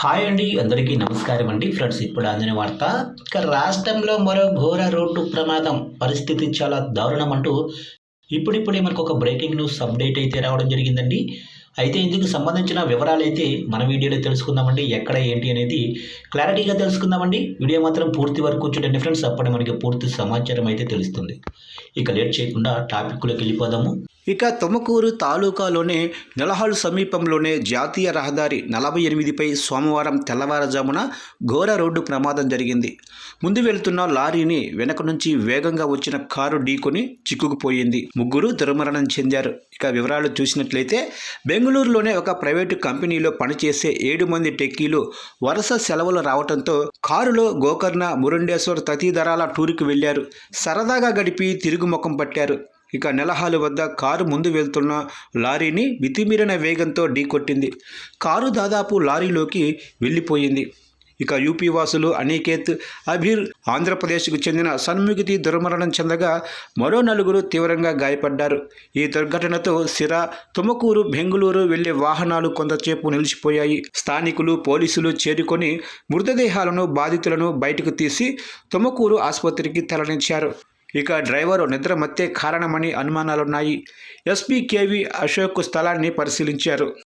Hi అండి అందరికీ నమస్కారం అండి. ఫ్రెండ్స్ ఇప్పుడు అందిన వార్త ఇక రాష్ట్రంలో మరో ఘోర రోడ్డు ప్రమాదం. పరిస్థితి చాలా దారుణం అంటూ ఇప్పుడిప్పుడే మనకు ఒక బ్రేకింగ్ న్యూస్ అప్డేట్ అయితే రావడం జరిగిందండి. అయితే ఇందుకు సంబంధించిన వివరాలు అయితే మన వీడియోలో తెలుసుకుందామండి. ఎక్కడ ఏంటి అనేది క్లారిటీగా తెలుసుకుందామండి. వీడియో మాత్రం పూర్తి వరకు చూడండి ఫ్రెండ్స్. అప్పుడే మనకి పూర్తి సమాచారం అయితే తెలుస్తుంది. ఇక లేట్ చేయకుండా టాపిక్లోకి వెళ్ళిపోదాము. ఇక తుమకూరు తాలూకాలోనే నెలహాల్ సమీపంలోనే జాతీయ రహదారి నలభై ఎనిమిదిపై సోమవారం తెల్లవారుజామున ఘోర రోడ్డు ప్రమాదం జరిగింది. ముందు వెళ్తున్న లారీని వెనక నుంచి వేగంగా వచ్చిన కారు ఢీకొని చిక్కుకుపోయింది. ముగ్గురు దుర్మరణం చెందారు. ఇక వివరాలు చూసినట్లయితే బెంగళూరులోనే ఒక ప్రైవేటు కంపెనీలో పనిచేసే ఏడు మంది టెక్కీలు వరుస సెలవులు రావడంతో కారులో గోకర్ణ మురుండేశ్వర్ తదితరాల టూర్కి వెళ్ళారు. సరదాగా గడిపి తిరుగు ముఖం పట్టారు. ఇక నెలహాలు వద్ద కారు ముందు వెళ్తున్న లారీని మితిమీరిన వేగంతో ఢీకొట్టింది. కారు దాదాపు లారీలోకి వెళ్ళిపోయింది. ఇక యూపీ వాసులు అనికేత్ అభిర్ ఆంధ్రప్రదేశ్కు చెందిన సన్ముఖితి దుర్మరణం చెందగా మరో నలుగురు తీవ్రంగా గాయపడ్డారు. ఈ దుర్ఘటనతో సిరా తుమకూరు బెంగళూరు వెళ్ళే వాహనాలు కొంతసేపు నిలిచిపోయాయి. స్థానికులు పోలీసులు చేరుకొని మృతదేహాలను బాధితులను బయటకు తీసి తుమకూరు ఆసుపత్రికి తరలించారు. ఇక డ్రైవర్ నిద్రమత్తే కారణమని అనుమానాలున్నాయి. ఎస్పీ కేవీ అశోక్ స్థలాన్ని పరిశీలించారు.